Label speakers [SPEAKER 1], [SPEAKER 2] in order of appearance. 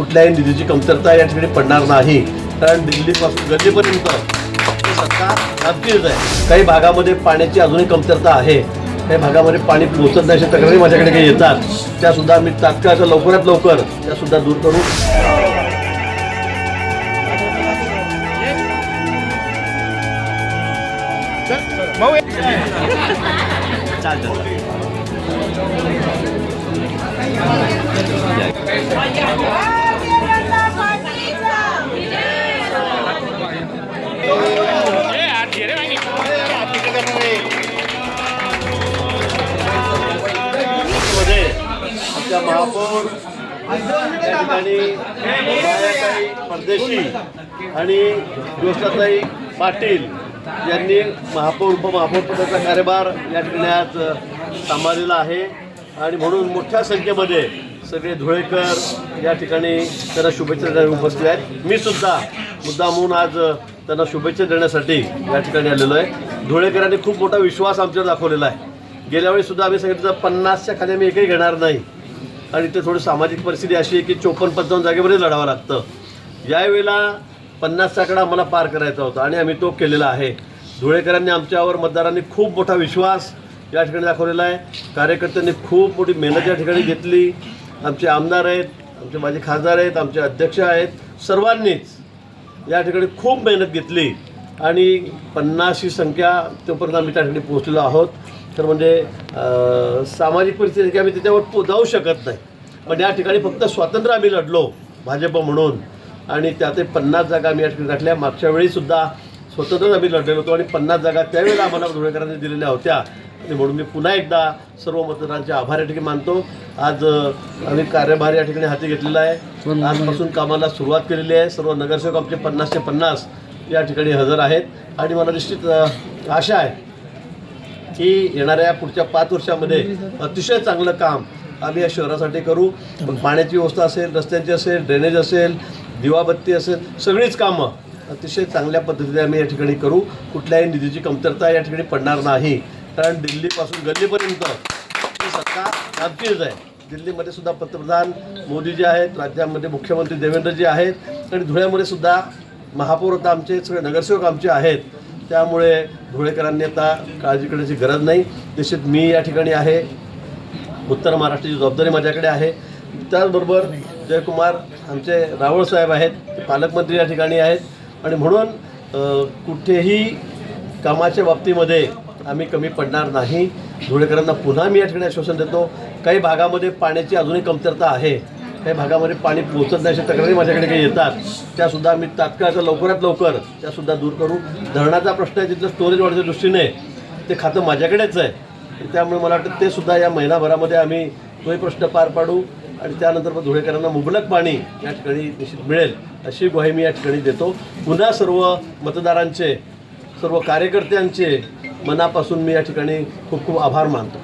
[SPEAKER 1] कुठल्याही निधीची कमतरता या ठिकाणी पडणार नाही. कारण दिल्लीपासून गल्लीपर्यंत सरकार नक्कीच आहे. काही भागामध्ये पाण्याची अजूनही कमतरता आहे. काही भागामध्ये पाणी पोहोचत नाही अशा तक्रारी माझ्याकडे काही येतात. त्यासुद्धा मी तात्काळ लवकरात लवकर त्यासुद्धा दूर करू चालतं. महापौर या ठिकाणी परदेशी आणि ज्योष्ठाताई पाटील यांनी महापौर उपमहापौर पदाचा कार्यभार या ठिकाणी आज सांभाळलेला आहे. आणि म्हणून मोठ्या संख्येमध्ये सगळे धुळेकर या ठिकाणी त्यांना शुभेच्छा देण्यास उपस्थित आहेत. मी सुद्धा मुद्दा म्हणून आज त्यांना शुभेच्छा देण्यासाठी या ठिकाणी आलेलो आहे. धुळेकरांनी खूप मोठा विश्वास आमच्यावर दाखवलेला आहे. गेल्या सुद्धा आम्ही सांगितलं पन्नासच्या खाली आम्ही एकही घेणार नाही. आणि इथे थोडी सामाजिक परिस्थिती अशी आहे की चोपन्न पंचावन्न जागेवरच लढावं लागतं. यावेळेला पन्नासचा आकडा आम्हाला पार करायचा होता आणि आम्ही तो केलेला आहे. धुळेकरांनी आमच्यावर मतदारांनी खूप मोठा विश्वास या ठिकाणी दाखवलेला आहे. कार्यकर्त्यांनी खूप मोठी मेहनत या ठिकाणी घेतली. आमचे आमदार आहेत आमचे माझे खासदार आहेत आमचे अध्यक्ष आहेत. सर्वांनीच या ठिकाणी खूप मेहनत घेतली. आणि पन्नास ही संख्या तोपर्यंत आम्ही त्या ठिकाणी पोहोचलेलो आहोत. तर म्हणजे सामाजिक परिस्थिती आम्ही त्याच्यावर पो जाऊ शकत नाही. पण या ठिकाणी फक्त स्वातंत्र्य आम्ही लढलो भाजप म्हणून. आणि त्यातही पन्नास जागा आम्ही या ठिकाणी गाठल्या. मागच्या वेळीसुद्धा स्वतंत्रच आम्ही लढलेलो होतो आणि पन्नास जागा त्यावेळेला आम्हाला धुळेकरांनी दिलेल्या होत्या. आणि म्हणून मी पुन्हा एकदा सर्व मतदारांचे आभार या ठिकाणी मानतो. आज आम्ही कार्यभार या ठिकाणी हाती घेतलेला आहे. आजपासून कामाला सुरुवात केलेली आहे. सर्व नगरसेवक आमचे पन्नासचे पन्नास. या ठिकाणी हजर आहेत. आणि मला निश्चित आशा आहे की येणाऱ्या पुढच्या पाच वर्षामध्ये अतिशय चांगलं काम आम्ही या शहरासाठी करू. मग पाण्याची व्यवस्था असेल रस्त्यांची असेल ड्रेनेज असेल दिवाबत्ती असेल सगळीच कामं अतिशय चांगल्या पद्धतीने आम्ही या ठिकाणी करू. कुठल्याही निधीची कमतरता या ठिकाणी पडणार नाही. कारण दिल्लीपासून गल्लीपर्यंत ही सत्ता आमचीच आहे. दिल्लीमध्ये सुद्धा पंतप्रधान मोदी जे आहेत राज्यामध्ये मुख्यमंत्री देवेंद्रजी आहेत आणि धुळ्यामध्ये सुद्धा महापौर आता आमचे सगळे नगरसेवक आमचे आहेत. त्यामुळे धुळेकरांनी आता काळजी करण्याची गरज नाही. निश्चित मी या ठिकाणी आहे. उत्तर महाराष्ट्राची जबाबदारी माझ्याकडे आहे. त्याचबरोबर जयकुमार आमचे रावळ साहेब आहेत ते पालकमंत्री या ठिकाणी आहेत. आणि म्हणून कुठेही कामाच्या बाबतीमध्ये आम्ही कमी पडणार नाही. धुळेकरांना पुन्हा मी या ठिकाणी आश्वासन देतो. काही भागामध्ये पाण्याची अजूनही कमतरता आहे. काही भागामध्ये पाणी पोहोचत नाही अशा तक्रारी माझ्याकडे काही येतात. त्यासुद्धा आम्ही तात्काळ लवकरात लवकर त्यासुद्धा दूर करू धरणाचा प्रश्न आहे तिथलं स्टोरेज वाढच्या दृष्टीने ते खातं माझ्याकडेच आहे. त्यामुळे मला वाटतं ते सुद्धा या महिनाभरामध्ये आम्ही तोही प्रश्न पार पाडू आणि त्यानंतर मग धुळेकरांना मुबलक पाणी या ठिकाणी निश्चित मिळेल अशी ग्वाही मी या ठिकाणी देतो. पुन्हा सर्व मतदारांचे सर्व कार्यकर्त्यांचे मनापासून मी या ठिकाणी खूप खूप आभार मानतो.